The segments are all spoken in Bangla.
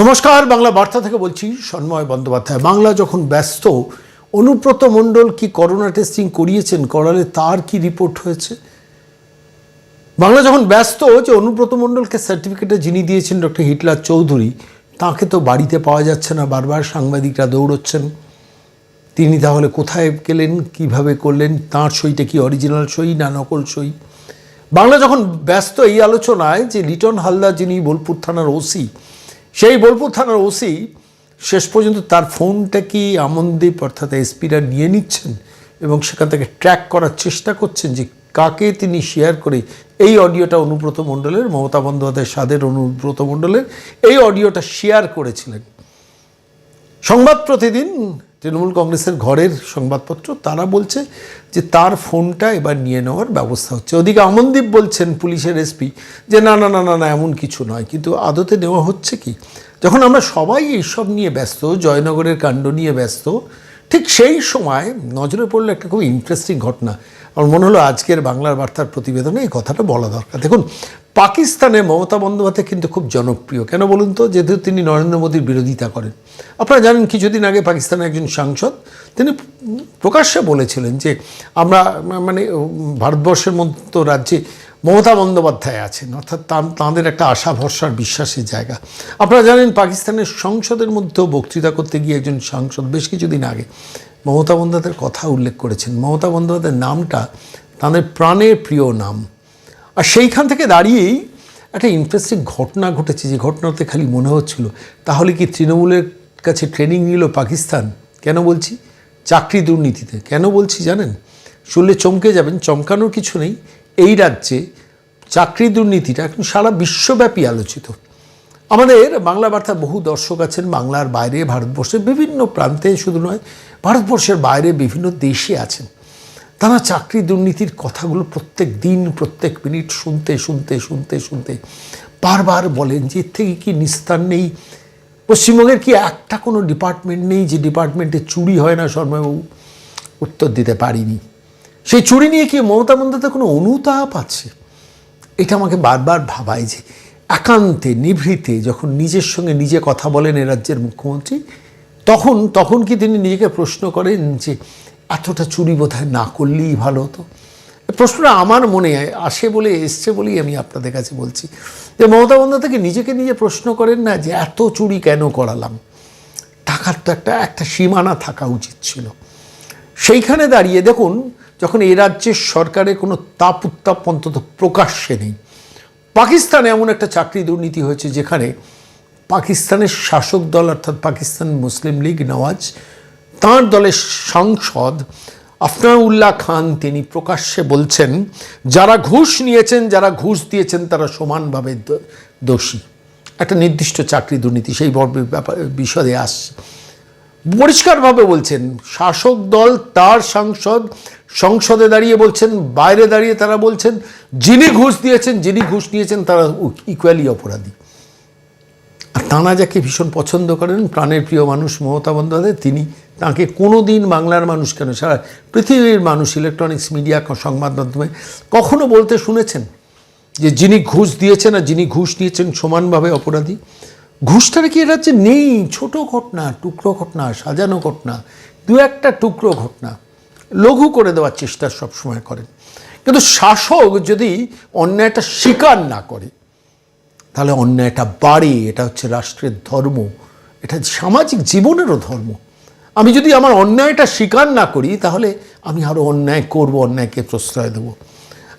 নমস্কার, বাংলা বার্তা থেকে বলছি সন্ময় বন্দ্যোপাধ্যায়। বাংলা যখন ব্যস্ত, অনুব্রত মণ্ডল কি করোনা টেস্টিং করিয়েছেন করালে তার কি রিপোর্ট হয়েছে? বাংলা যখন ব্যস্ত যে অনুব্রত মণ্ডলকে সার্টিফিকেটে যিনি দিয়েছেন ডক্টর হিটলার চৌধুরী, তাকে তো বাড়িতে পাওয়া যাচ্ছে না, বারবার সাংবাদিকরা দৌড়চ্ছেন। তিনি তাহলে কোথায় গেলেন, কীভাবে করলেন, তাঁর সইটা কি অরিজিনাল সই না নকল সই? বাংলা যখন ব্যস্ত এই আলোচনায় যে লিটন হালদার যিনি বোলপুর থানার ওসি সেই বোলপুর থানার ওসি শেষ পর্যন্ত তার ফোনটা কি আমনদীপ অর্থাৎ এসপিরা নিয়ে নিচ্ছেন এবং সেখান থেকে ট্র্যাক করার চেষ্টা করছেন যে কাকে তিনি শেয়ার করে এই অডিওটা অনুব্রত মণ্ডলের, মমতা বন্দ্যোপাধ্যায় স্বাদের অনুব্রত মণ্ডলের, এই অডিওটা শেয়ার করেছিলেন। সংবাদ প্রতিদিন তৃণমূল কংগ্রেসের ঘরের সংবাদপত্র, তারা বলছে যে তার ফোনটা এবার নিয়ে নেওয়ার ব্যবস্থা হচ্ছে। ওদিকে আমনদীপ বলছেন পুলিশের এসপি যে না না না না না, এমন কিছু নয়। কিন্তু আদতে নেওয়া হচ্ছে কি? যখন আমরা সবাই এইসব নিয়ে ব্যস্ত, জয়নগরের কাণ্ড নিয়ে ব্যস্ত, ঠিক সেই সময় নজরে পড়ল একটা খুব ইন্টারেস্টিং ঘটনা। আমার মনে হলো আজকের বাংলার বার্তার প্রতিবেদনে এই কথাটা বলা দরকার। দেখুন, পাকিস্তানে মমতা বন্দ্যোপাধ্যায় কিন্তু খুব জনপ্রিয়। কেন বলুন তো? যেহেতু তিনি নরেন্দ্র মোদীর বিরোধিতা করেন। আপনারা জানেন, কিছুদিন আগে পাকিস্তানের একজন সাংসদ, তিনি প্রকাশ্যে বলেছিলেন যে আমরা মানে ভারতবর্ষের মতো রাজ্যে মমতা বন্দ্যোপাধ্যায় আছেন, অর্থাৎ তাঁদের একটা আশা, ভরসার, বিশ্বাসের জায়গা। আপনারা জানেন পাকিস্তানের সংসদের মধ্যেও বক্তৃতা করতে গিয়ে একজন সাংসদ বেশ কিছুদিন আগে মমতা বন্দ্যোপাধ্যায়ের কথা উল্লেখ করেছেন। মমতা বন্দ্যোপাধ্যায়ের নামটা তাদের প্রাণের প্রিয় নাম। আর সেইখান থেকে দাঁড়িয়েই একটা ইন্টারেস্টিং ঘটনা ঘটেছে। যে ঘটনাতে খালি মনে হচ্ছিল, তাহলে কি তৃণমূলের কাছে ট্রেনিং নিল পাকিস্তান? কেন বলছি? চাকরি দুর্নীতিতে। কেন বলছি জানেন? শুনলে চমকে যাবেন, চমকানোর কিছু নেই। এই রাজ্যে চাকরি দুর্নীতিটা এখন সারা বিশ্বব্যাপী আলোচিত। আমাদের বাংলা বার্তা বহু দর্শক আছেন বাংলার বাইরে, ভারতবর্ষের বিভিন্ন প্রান্তে শুধু নয়, ভারতবর্ষের বাইরে বিভিন্ন দেশে আছেন। তারা চাকরি দুর্নীতির কথাগুলো প্রত্যেক দিন, প্রত্যেক মিনিট শুনতে শুনতে শুনতে শুনতে বারবার বলেন যে এর থেকে কি নিস্তার নেই? পশ্চিমবঙ্গের কি একটা কোনো ডিপার্টমেন্ট নেই যে ডিপার্টমেন্টে চুরি হয় না শর্মাবাবু? উত্তর দিতে পারিনি। সেই চুরি নিয়ে কি মমতা বন্দ্যোপাধ্যায় কোনো অনুতাপ আছে? এটা আমাকে বারবার ভাবায় যে একান্তে, নিভৃতে যখন নিজের সঙ্গে নিজে কথা বলেন এ রাজ্যের মুখ্যমন্ত্রী, তখন তখন কি তিনি নিজেকে প্রশ্ন করেন যে এতটা চুরি বোধহয় না করলেই ভালো হতো? প্রশ্নটা আমার মনে আসে বলে, এসছে বলেই আমি আপনাদের কাছে বলছি। যে মমতা বন্দ্যোপাধ্যায়কে নিজেকে নিজে প্রশ্ন করেন না যে এত চুরি কেন করালাম? টাকার তো একটা একটা সীমানা থাকা উচিত ছিল। সেইখানে দাঁড়িয়ে দেখুন যখন এ রাজ্যের সরকারের কোনো তাপ উত্তাপ অন্তত প্রকাশ্যে নেই। পাকিস্তানে এমন একটা চাকরি দুর্নীতি হয়েছে যেখানে পাকিস্তানের শাসক দল অর্থাৎ পাকিস্তান মুসলিম লীগ নওয়াজ, তাঁর দলের সাংসদ আফনাউল্লাহ খান তিনি প্রকাশ্যে বলছেন, যারা ঘুষ নিয়েছেন, যারা ঘুষ দিয়েছেন, তারা সমানভাবে দোষী। একটা নির্দিষ্ট চাকরি দুর্নীতি, সেই ব্যাপার বিশদে আসছে। পরিষ্কারভাবে বলছেন, শাসক দল, তার সাংসদ, সংসদে দাঁড়িয়ে বলছেন, বাইরে দাঁড়িয়ে তারা বলছেন, যিনি ঘুষ দিয়েছেন, যিনি ঘুষ নিয়েছেন, তারা ইকুয়ালি অপরাধী। আর তাঁরা যাকে ভীষণ পছন্দ করেন, প্রাণের প্রিয় মানুষ মমতা বন্দ্যোপাধ্যায়, তিনি তাকে কোনো দিন বাংলার মানুষ কেন, সারা পৃথিবীর মানুষ ইলেকট্রনিক্স মিডিয়া সংবাদ মাধ্যমে কখনো বলতে শুনেছেন যে যিনি ঘুষ দিয়েছেন আর যিনি ঘুষ নিয়েছেন সমানভাবে অপরাধী? ঘুষটা কি এ রাজ্যে নেই, ছোট ঘটনা, টুকরো ঘটনা, সাজানো ঘটনা, দু একটা টুকরো ঘটনা। লঘু করে দেওয়ার চেষ্টা সবসময় করেন। কিন্তু শাসক যদি অন্যায়টা স্বীকার না করে, তাহলে অন্যায়টা বাড়ে, এটা হচ্ছে রাষ্ট্রের ধর্ম, এটা সামাজিক জীবনেরও ধর্ম। আমি যদি আমার অন্যায়টা স্বীকার না করি, তাহলে আমি আরও অন্যায় করব, অন্যায়কে প্রশ্রয় দেব।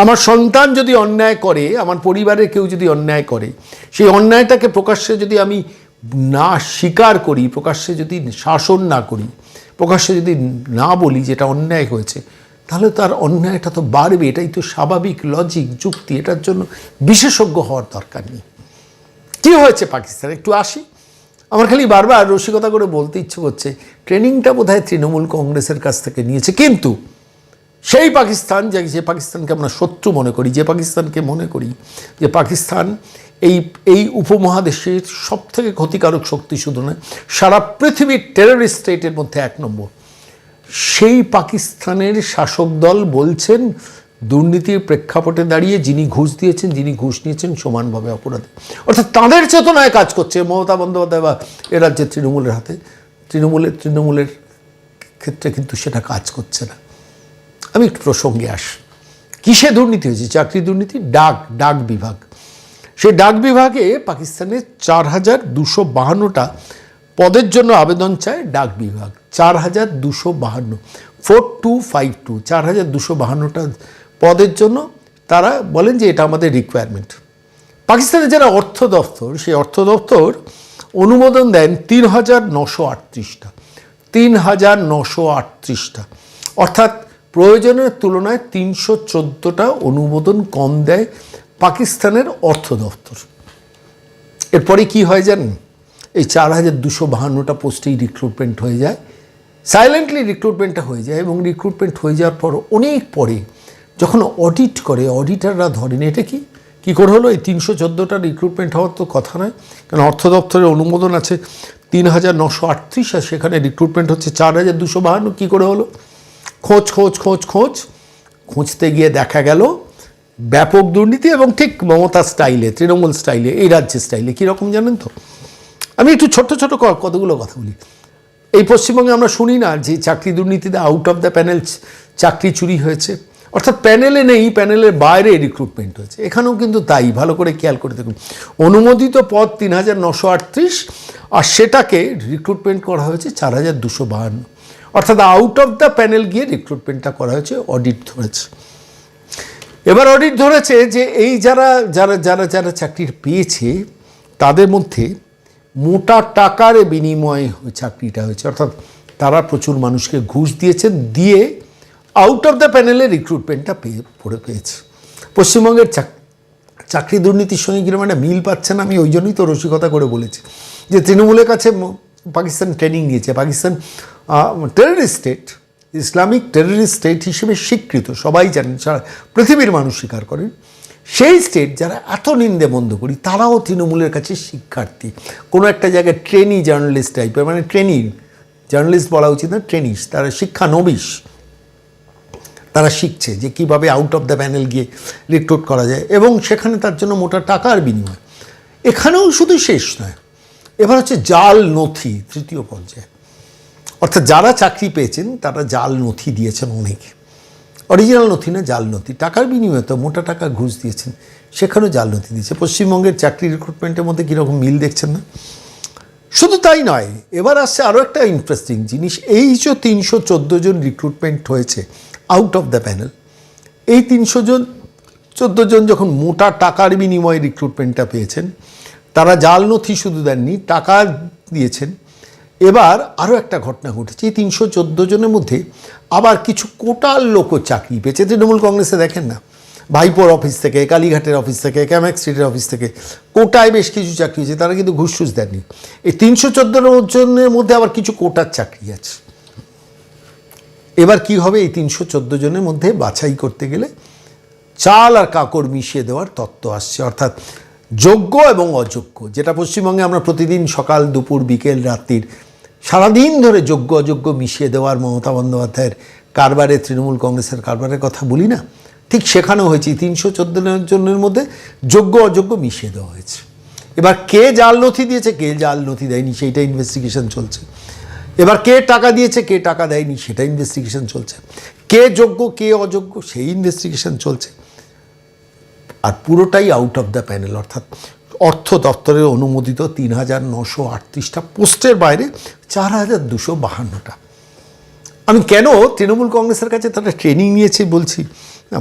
আমার সন্তান যদি অন্যায় করে, আমার পরিবারের কেউ যদি অন্যায় করে, সেই অন্যায়টাকে প্রকাশ্যে যদি আমি না স্বীকার করি, প্রকাশ্যে যদি শাসন না করি, প্রকাশ্যে যদি না বলি যেটা অন্যায় হয়েছে, তাহলে তার অন্যায়টা তো বাড়বে। এটাই তো স্বাভাবিক লজিক যুক্তি, এটার জন্য বিশেষজ্ঞ হওয়ার দরকার নেই। কি হয়েছে পাকিস্তানে? একটু আসি। আমার খালি বারবার রসিকতা করে বলতে ইচ্ছে করছে, ট্রেনিংটা বোধহয় তৃণমূল কংগ্রেসের কাছ থেকে নিয়েছে, কিন্তু সেই পাকিস্তান, যে যে পাকিস্তানকে আমরা শত্রু মনে করি, যে পাকিস্তানকে মনে করি, যে পাকিস্তান এই এই উপমহাদেশের সব থেকে ক্ষতিকারক শক্তি শুধু নয়, সারা পৃথিবীর টেররিস্ট স্টেটের মধ্যে এক নম্বর। সেই পাকিস্তানের শাসক দল বলছেন, দুর্নীতির প্রেক্ষাপটে দাঁড়িয়ে যিনি ঘুষ দিয়েছেন, যিনি ঘুষ নিয়েছেন সমানভাবে অপরাধী। অর্থাৎ তাদের চেতনায় কাজ করছে মমতা বন্দ্যোপাধ্যায় বা এ রাজ্যের তৃণমূলের হাতে। তৃণমূলের তৃণমূলের ক্ষেত্রে কিন্তু সেটা কাজ করছে না। আমি একটু প্রসঙ্গে আসি। কিসে দুর্নীতি হয়েছে? চাকরি দুর্নীতি? ডাক ডাক বিভাগ। সেই ডাক বিভাগে পাকিস্তানের চার হাজার দুশো বাহান্নটা পদের জন্য আবেদন চায় ডাক বিভাগ। চার হাজার দুশো বাহান্ন। Four two five two. চার হাজার দুশো বাহান্নটা পদের জন্য তারা বলেন যে এটা আমাদের রিকোয়ারমেন্ট পাকিস্তানের যারা অর্থ দপ্তর, সেই অর্থ দপ্তর অনুমোদন দেন তিন হাজার নশো আটত্রিশটা। তিন হাজার নশো আটত্রিশটা। অর্থাৎ প্রয়োজনের তুলনায় তিনশো চোদ্দোটা অনুমোদন কম দেয় পাকিস্তানের অর্থ দপ্তর। এরপরে কি হয় জানেন? এই চার হাজার দুশো বাহান্নটা পোস্টেই রিক্রুটমেন্ট হয়ে যায়। সাইলেন্টলি রিক্রুটমেন্টটা হয়ে যায় এবং রিক্রুটমেন্ট হয়ে যাওয়ার পর অনেক পরে যখন অডিট করে অডিটাররা ধরেন এটা কি? কী করে হলো? এই তিনশো চোদ্দোটা রিক্রুটমেন্ট হওয়ার তো কথা নয়। কারণ অর্থ দপ্তরের অনুমোদন আছে তিন হাজার নশো আটত্রিশ আর সেখানে রিক্রুটমেন্ট হচ্ছে চার হাজার দুশো বাহান্ন। কী করে হলো? খোঁজ খোঁজ খোঁজ খোঁজ। খুঁজতে গিয়ে দেখা গেল ব্যাপক দুর্নীতি এবং ঠিক মমতা স্টাইলে, তৃণমূল স্টাইলে, এই রাজ্যের স্টাইলে। কীরকম জানেন তো? আমি একটু ছোট ক- কতগুলো কথা বলি। এই পশ্চিমবঙ্গে আমরা শুনি না যে চাকরি দুর্নীতিতে আউট অফ দ্য প্যানেল চাকরি চুরি হয়েছে। অর্থাৎ প্যানেলে নেই, প্যানেলের বাইরে রিক্রুটমেন্ট হয়েছে। এখানেও কিন্তু তাই, ভালো করে খেয়াল করে দেখুন। অনুমোদিত পদ তিন হাজার নশো আটত্রিশ আর সেটাকে রিক্রুটমেন্ট করা হয়েছে চার হাজার দুশো বাহান্ন। অর্থাৎ আউট অফ দ্য প্যানেল গিয়ে রিক্রুটমেন্টটা করা হয়েছে অডিট ধরেছে। এবার অডিট ধরেছে যে এই যারা যারা যারা যারা চাকরি পেয়েছে, তাদের মধ্যে মোটা টাকার বিনিময়ে চাকরিটা হয়েছে। অর্থাৎ তারা প্রচুর মানুষকে ঘুষ দিয়েছেন, দিয়ে আউট অফ দ্য প্যানেলে রিক্রুটমেন্টটা পেয়ে, পড়ে পেয়েছে। পশ্চিমবঙ্গের চাক, চাকরি দুর্নীতির সঙ্গে কীরকম একটা মিল পাচ্ছে না, আমি ওই জন্যই তো রসিকতা করে বলেছি। যে তৃণমূলের কাছে পাকিস্তান ট্রেনিং নিয়েছে। Pakistan terrorist state Islamic terrorist state হিসেবে স্বীকৃত, সবাই জানেন, সারা পৃথিবীর মানুষ স্বীকার করেন। সেই স্টেট যারা এত নিন্দে বন্ধ করি, তারাও তৃণমূলের কাছে শিক্ষার্থী। কোনো একটা জায়গায় ট্রেনি জার্নালিস্ট টাইপের মানে ট্রেনি জার্নালিস্ট বলা উচিত না ট্রেনিস তারা শিক্ষা নবিশ তারা শিখছে যে কীভাবে আউট অফ দ্য প্যানেল গিয়ে রিক্রুট করা যায়, এবং সেখানে তার জন্য মোটা টাকার বিনিময়। এখানেও শুধু শেষ নয় এবার হচ্ছে জাল নথি, তৃতীয় পর্যায়ে। অর্থাৎ যারা চাকরি পেয়েছেন, তারা জাল নথি দিয়েছেন অনেকে। অরিজিনাল নথি না, জাল নথি। টাকার বিনিময়ে তো মোটা টাকা ঘুষ দিয়েছেন, সেখানেও জাল নথি দিয়েছে। পশ্চিমবঙ্গের চাকরি রিক্রুটমেন্টের মধ্যে কীরকম মিল দেখছেন না? শুধু তাই নয়, এবার আসছে আরও একটা ইন্টারেস্টিং জিনিস। এই যে তিনশো চোদ্দ জন রিক্রুটমেন্ট হয়েছে আউট অফ দ্য প্যানেল এই তিনশো জন, চোদ্দ জন যখন মোটা টাকার বিনিময়ে রিক্রুটমেন্টটা পেয়েছেন তারা জাল নথি শুধু দেননি, টাকা দিয়েছেন। এবার আরও একটা ঘটনা ঘটেছে, এই তিনশো চোদ্দ জনের মধ্যে আবার কিছু কোটাল লোকও চাকরি পেয়েছে। তৃণমূল কংগ্রেসে দেখেন না, ভাইপোর অফিস থেকে, কালীঘাটের অফিস থেকে ক্যামেক্স স্ট্রিটের অফিস থেকে কোটায় বেশ কিছু চাকরি হয়েছে, তারা কিন্তু ঘুষ টুস দেননি। এই তিনশো চোদ্দ জনের মধ্যে আবার কিছু কোটার চাকরি আছে। এবার কি হবে এই তিনশো চোদ্দ জনের মধ্যে? বাছাই করতে গেলে চাল আর কাকড় মিশিয়ে দেওয়ার তত্ত্ব আসছে। অর্থাৎ যোগ্য এবং অযোগ্য, যেটা পশ্চিমবঙ্গে আমরা প্রতিদিন সকাল, দুপুর, বিকেল, রাত্রির সারাদিন ধরে যোগ্য, অযোগ্য মিশিয়ে দেওয়ার মমতা বন্দ্যোপাধ্যায়ের কারবারে, তৃণমূল কংগ্রেসের কারবারের কথা বলি না, ঠিক সেখানেও হয়েছে। তিনশো চোদ্দ জনের মধ্যে যোগ্য, অযোগ্য মিশিয়ে দেওয়া হয়েছে। এবার কে জাল নথি দিয়েছে, কে জাল নথি দেয়নি, সেইটা ইনভেস্টিগেশন চলছে। এবার কে টাকা দিয়েছে, কে টাকা দেয়নি, সেটা ইনভেস্টিগেশন চলছে। কে যোগ্য, কে অযোগ্য, সেই ইনভেস্টিগেশন চলছে। আর পুরোটাই আউট অফ দ্য প্যানেল অর্থাৎ অর্থ দপ্তরের অনুমোদিত তিন হাজার নশো আটত্রিশটা পোস্টের বাইরে চার হাজার দুশো বাহান্নটা। আমি কেন তৃণমূল কংগ্রেসের কাছে তারা ট্রেনিং নিয়েছে বলছি?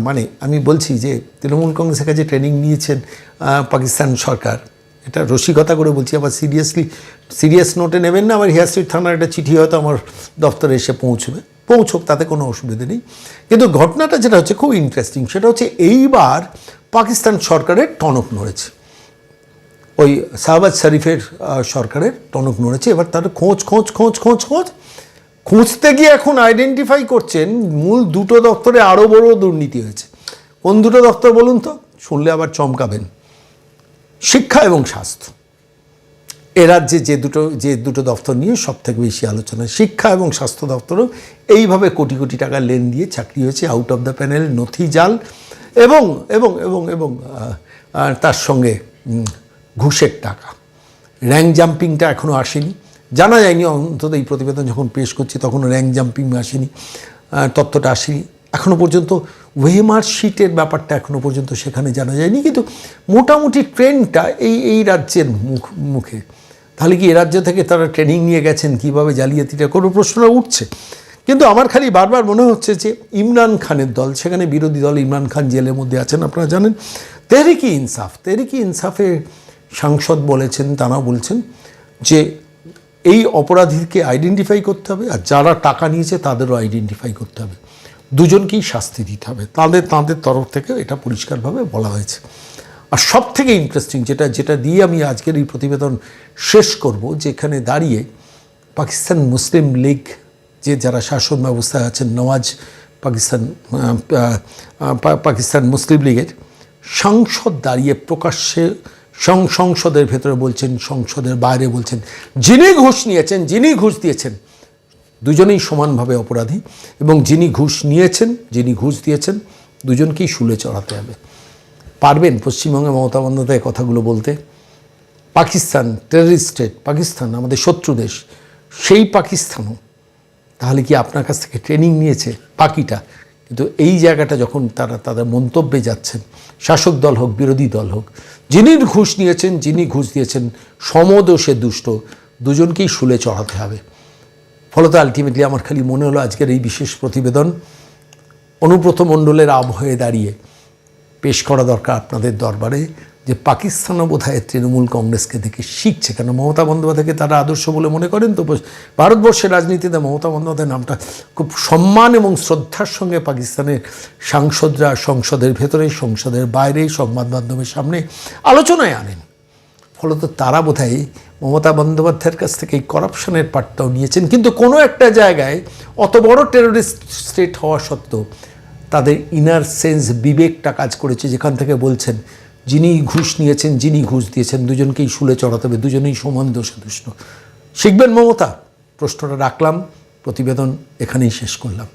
মানে আমি বলছি যে তৃণমূল কংগ্রেসের কাছে ট্রেনিং নিয়েছেন পাকিস্তান সরকার। এটা রসিকতা করে বলছি, আবার সিরিয়াসলি সিরিয়াস নোটে নেবেন না আমার হেয়ার স্ট্রিট থানার একটা চিঠি হয়তো আমার দপ্তরে এসে পৌঁছবে। পৌঁছক, তাতে কোনো অসুবিধে নেই। কিন্তু ঘটনাটা যেটা হচ্ছে খুব ইন্টারেস্টিং সেটা হচ্ছে এইবার পাকিস্তান সরকারের টনক নড়েছে। ওই শাহবাজ শরীফের সরকারের টনক নড়েছে। এবার তারা খোঁজ খোঁজ খোঁজ খোঁজ খোঁজ। খুঁজতে গিয়ে এখন আইডেন্টিফাই করছেন মূল দুটো দপ্তরে আরও বড় দুর্নীতি হয়েছে। কোন দুটো দপ্তর বলুন তো? শুনলে আবার চমকাবেন। শিক্ষা এবং স্বাস্থ্য। এ রাজ্যে যে দুটো যে দুটো দপ্তর নিয়ে সব থেকে বেশি আলোচনা, শিক্ষা এবং স্বাস্থ্য দপ্তরও এইভাবে কোটি কোটি টাকা লেন দিয়ে চাকরি হয়েছে। আউট অফ দ্য প্যানেল নথি জাল। এবং এবং এবং এবং তার সঙ্গে ঘুষের টাকা। র্যাঙ্ক জাম্পিংটা এখনও আসেনি। জানা যায়নি, অন্তত এই প্রতিবেদন যখন পেশ করছি তখন র্যাঙ্ক জাম্পিং আসেনি তথ্যটা আসেনি। এখনও পর্যন্ত ওয়েমার শিটের ব্যাপারটা এখনও পর্যন্ত সেখানে জানা যায়নি। কিন্তু মোটামুটি ট্রেনটা এই এই রাজ্যের মুখ, মুখে। তাহলে কি এ রাজ্য থেকে তারা ট্রেনিং নিয়ে গেছেন? কীভাবে জালিয়াতিটা? কোনো প্রশ্নটা উঠছে। কিন্তু আমার খালি বারবার মনে হচ্ছে যে ইমরান খানের দল, সেখানে বিরোধী দল ইমরান খান জেলের মধ্যে আছেন আপনারা জানেন তেহরিকি ইনসাফ তেহরিকি ইনসাফে সাংসদ বলেছেন তারা বলছেন যে এই অপরাধীকে আইডেন্টিফাই করতে হবে আর যারা টাকা নিয়েছে তাদেরও আইডেন্টিফাই করতে হবে। দুজনকেই শাস্তি দিতে হবে। তাদের তাদের তরফ থেকে এটা পরিষ্কারভাবে বলা হয়েছে। আর সব থেকে ইন্টারেস্টিং যেটা যেটা দিয়ে আমি আজকের এই প্রতিবেদন শেষ করব, যেখানে দাঁড়িয়ে পাকিস্তান মুসলিম লীগ যে যারা শাসন ব্যবস্থায় আছেন, নওয়াজ পাকিস্তান পাকিস্তান মুসলিম লীগের, সংসদ দাঁড়িয়ে প্রকাশ্যে সংসদের ভেতরে বলছেন, সংসদের বাইরে বলছেন, যিনি ঘুষ নিয়েছেন, যিনি ঘুষ দিয়েছেন, দুজনেই সমানভাবে অপরাধী এবং যিনি ঘুষ নিয়েছেন, যিনি ঘুষ দিয়েছেন, দুজনকেই শুলে চড়াতে হবে। পারবেন পশ্চিমবঙ্গে মমতা বন্দ্যোপাধ্যায় কথাগুলো বলতে? পাকিস্তান টেররিস্ট স্টেট পাকিস্তান, আমাদের শত্রু দেশ, সেই পাকিস্তানও তাহলে কি আপনার কাছ থেকে ট্রেনিং নিয়েছে পাকিটা কিন্তু এই জায়গাটা যখন তারা তাদের মন্তব্যে যাচ্ছেন, শাসক দল হোক, বিরোধী দল হোক, যিনি ঘুষ নিয়েছেন, যিনি ঘুষ দিয়েছেন সমদোষে দুষ্ট, দুজনকেই শুলে চড়াতে হবে। ফলত আলটিমেটলি আমার খালি মনে হলো আজকের এই বিশেষ প্রতিবেদন অনুব্রত মণ্ডলের আবহে দাঁড়িয়ে পেশ করা দরকার আপনাদের দরবারে। যে পাকিস্তানও বোধহয় তৃণমূল কংগ্রেসকে দেখে শিখছে। কেন মমতা বন্দ্যোপাধ্যায়কে তারা আদর্শ বলে মনে করেন তো? ভারতবর্ষের রাজনীতিতে মমতা বন্দ্যোপাধ্যায়ের নামটা খুব সম্মান এবং শ্রদ্ধার সঙ্গে পাকিস্তানের সাংসদরা সংসদের ভেতরে সংসদের বাইরে সংবাদ মাধ্যমের সামনে আলোচনায় আনেন। ফলত তারা বোধহয় মমতা বন্দ্যোপাধ্যায়ের কাছ থেকে এই করাপশনের পার্টটাও নিয়েছেন। কিন্তু কোনো একটা জায়গায় অত বড় টেরোরিস্ট স্টেট হওয়া সত্ত্বেও তাদের ইনার সেন্স বিবেকটা কাজ করেছে। যেখান থেকে বলছেন যিনি ঘুষ নিয়েছেন, যিনি ঘুষ দিয়েছেন, দুজনকেই শুলে চড়াতে হবে, দুজনেই সমান দোষে দুষ্ট শিখবেন মমতা? প্রশ্নটা রাখলাম, প্রতিবেদন এখানেই শেষ করলাম।